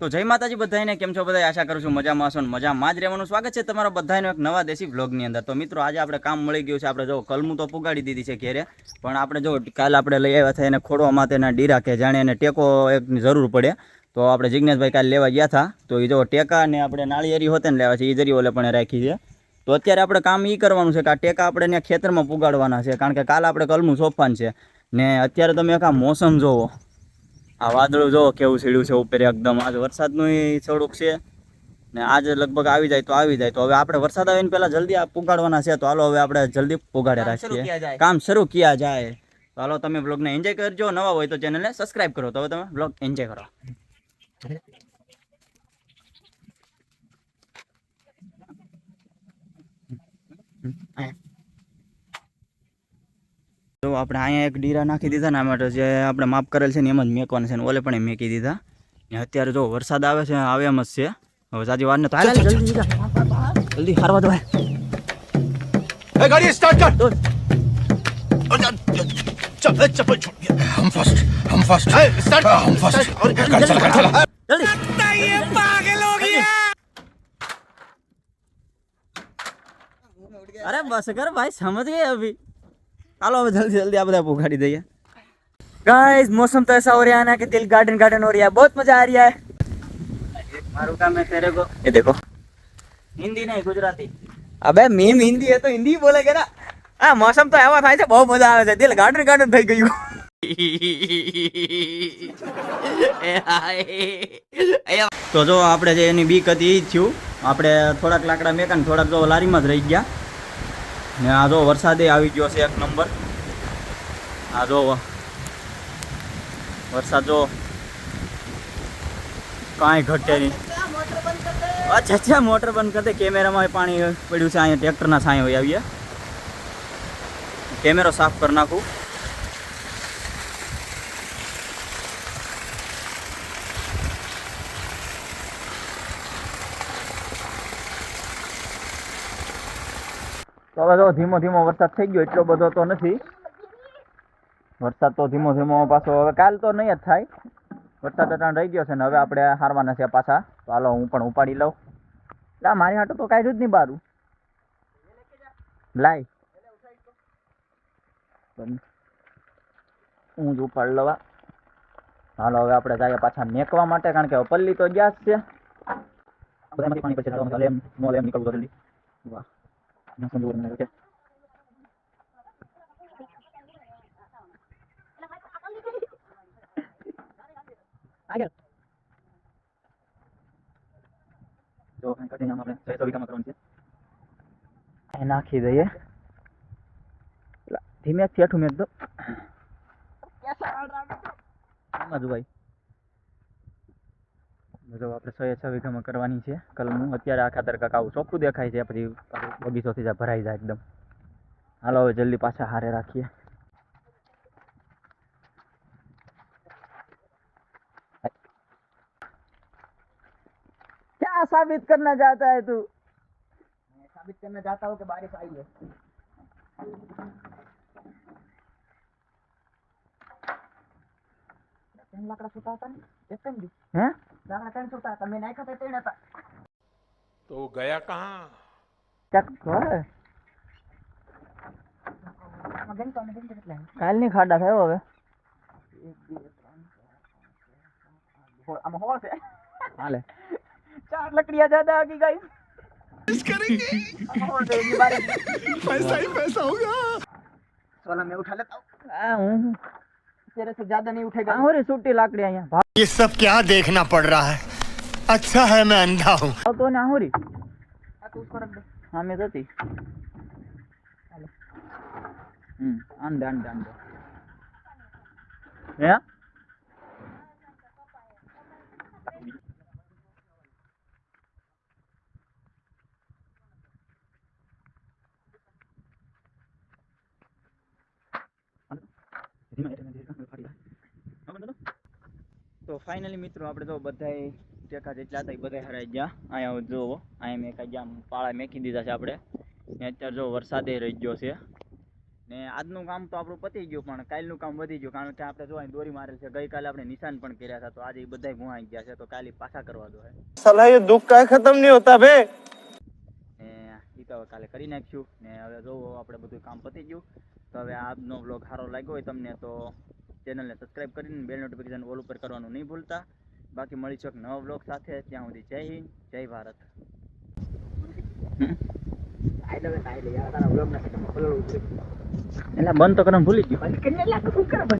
તો જય માતાજી બધાને કેમ છો બધા આશા કરું છું મજામાં હશો મજામાં જ રહેવાનું. સ્વાગત છે તમારા બધાનો એક નવા દેશી વ્લોગની અંદર. તો મિત્રો, આજે આપણે કામ મળી ગયું છે. આપણે જો કલમું તો પુગાડી દીધી છે ઘેરે, પણ આપણે જો કાલ આપણે લઈ આવ્યા હતા એને ખોડવા માટેના ડીરા કે જાણે એને ટેકો એક જરૂર પડે. તો આપણે જિજ્ઞેશભાઈ કાલે લેવા ગયા હતા તો એ જો ટેકા ને આપણે નાળિયેરી હોતે ને લેવા છે એ જરી ઓલે પણ રાખી છે. તો અત્યારે આપણે કામ એ કરવાનું છે કે આ ટેકા આપણે ત્યાં ખેતરમાં પુગાડવાના છે. કારણ કે કાલ આપણે કલમું સોંપવાનું છે. ને અત્યારે તમે એક મોસમ જોવો. આ વાદળું જો કેવું સીડ્યું છે ઉપર એકદમ. આજે વરસાદનું થોડુંક છે. ને આજે લગભગ આવી જાય તો આવી જાય. તો હવે આપણે વરસાદ આવીને પહેલાં જલ્દી આ પુગાડવાના છે. તો હાલો હવે આપણે જલ્દી પુગાડે રાખીએ. કામ શરૂ ક્યાં જાય. તો હાલો તમે બ્લોગને એન્જોય કરજો. નવા હોય તો ચેનલને સબસ્ક્રાઇબ કરો. તો હવે તમે બ્લોગ એન્જોય કરો. તો આપણે અહીંયા એક ડીરા નાખી દીધા ને આ માટે જે આપણે માપ કરેલ છે ને એમ જ મેકવાના છે ને ઓલે પણ એમ મેકી દીધા ને અત્યારે જો વરસાદ આવે છે આવે એમ જ છે હવે સાજી વાર ને તો હાલ હાલ, જલ્દી જલ્દી જલ્દી હારવા દો ए, गाड़ी स्टार्ट कर दो। चल चप्पल छूट गया हम फर्स्ट हम फर्स्ट स्टार्ट हम फर्स्ट कर चल कर चल જલ્દી अरे बस कर भाई समझ गए अभी चलो अब जल्दी जल्दी आप पुखाड़ी दइए गाइस मौसम तो ऐसा हो रहा है ना कि दिल गार्डन गार्डन हो रहा है बहुत मजा आ रहा है मारू का मैं तेरे को ये देखो हिंदी नहीं गुजराती अबे मीम हिंदी है तो हिंदी ही बोलेगे ना આ મોસમ તો એવા થાય છે બહુ મજા આવે છે દિલ ગાર્ડન ગાર્ડન થઈ ગયું તો જો આપણે જે એની બીક હતી એ જ થયું આપણે થોડાક લાકડા મેકા ને થોડાક જો લારીમાં જ રહી ગયા ને આ જો વરસાદે આવી ગયો છે એક નંબર. આ જો વરસાદ જો કાંઈ ઘટે નહીં. અચ્છા અચ્છા, મોટર બંધ કરી દે. કેમેરામાં પાણી પડ્યું છે, અહીંયા ટ્રેક્ટરના છાંય હોય આવીએ કેમેરો સાફ કરી નાખું. તો હવે તો ધીમો ધીમો વરસાદ થઈ ગયો, એટલો બધો તો નથી. વરસાદ તો ધીમો ધીમો પાછો હવે કાલ તો નહીં જ થાય. વરસાદ અટાણ રહી ગયો છે ને હવે આપણે હારવાના છે પાછા. તો હાલો હું પણ ઉપાડી લઉં. લા, મારી હાટો તો કાઢ્યું જ નહીં બારું. લાય. હું જ ઉપાડ લવા. હાલો, હવે આપણે જઈએ પાછા મેકવા માટે, કારણ કે પલ્લી તો ગયા જ છે. વાહ. ના સમજવું મને કે આગળ જો અહીં કટીને આમ આપણે છસો વીઘામાં કરવાનું છે અહીં નાખી દઈએ પેલા ધીમે થેઠું મેક દો આમાં જ ભાઈ જો આપણે સો છ વીઘામાં કરવાની છે કલમું અત્યારે આ ખાતર કાંક આવું ચોખ્ખું દેખાય છે પછી પાછું બગીચોથી જ ભરાઈ જાય એકદમ હાલો હવે જલ્દી પાછા હારે રાખીએ क्या साबित करना चाहता है तू मैं साबित करना चाहता हूँ कि बारिश आई है ત્રણ લાકડા છૂટા હતા ને એક કેમ ગયું હે લાકડા ત્રણ છૂટા હતા મેં નાખ્યા હતા ત્રણ હતા तो गया कहाँ ચક કરે કાલની ખાડા થયો હવે આમાં હોળ છે હાલે ચાર લકડિયા જ્યાદા આગી ગઈ पैसा ही पैसा होगा सोलह में उठा लेता हूँ हाँ हूँ तेरे से ज़्यादा नहीं उठेगा। और सूटी यहाँ ये सब क्या देखना पड़ रहा है? अच्छा है मैं अंधा हूँ। तो ना हो रही हाँ, तो हाँ मैं तो थी अंडे या? ફાઇનલી મિત્રો આપણે તો બધાએ ટેકા જેટલા હતા એ બધા હરાઈ ગયા. અહીંયા જોવો અહીંયા મેં કાંઈ ગયા પાળા મેકી દીધા છે આપણે. અત્યારે જો વરસાદે રહી ગયો છે. ને આજનું કામ તો આપણું પતી ગયું પણ કાલનું કામ વધી ગયું કારણ કે આપણે જો અહીં દોરી મારેલ છે. ગઈકાલે આપણે નિશાન પણ કર્યા હતા તો આજે એ બધા ગુવાઈ ગયા છે તો કાલે પાછા કરવા દો સલાહ દુઃખ કઈ ખતમ નહીં હોતા ભે તો કાલે કરી નાખ્યું. ને હવે જોવો આપણે બધું કામ પતી ગયું. તો હવે આજનો બ્લોગ સારો લાગ્યો હોય તમને તો ચેનલને સબસ્ક્રાઈબ કરીને બેલ નોટિફિકેશન ઓલ ઉપર કરવાનું નહીં ભૂલતા. બાકી મળીશું એક નવા બ્લોગ સાથે. ત્યાં સુધી જય હિન્દ જય ભારત. એટલે બંધ તો કરવાનું ભૂલી ગયું.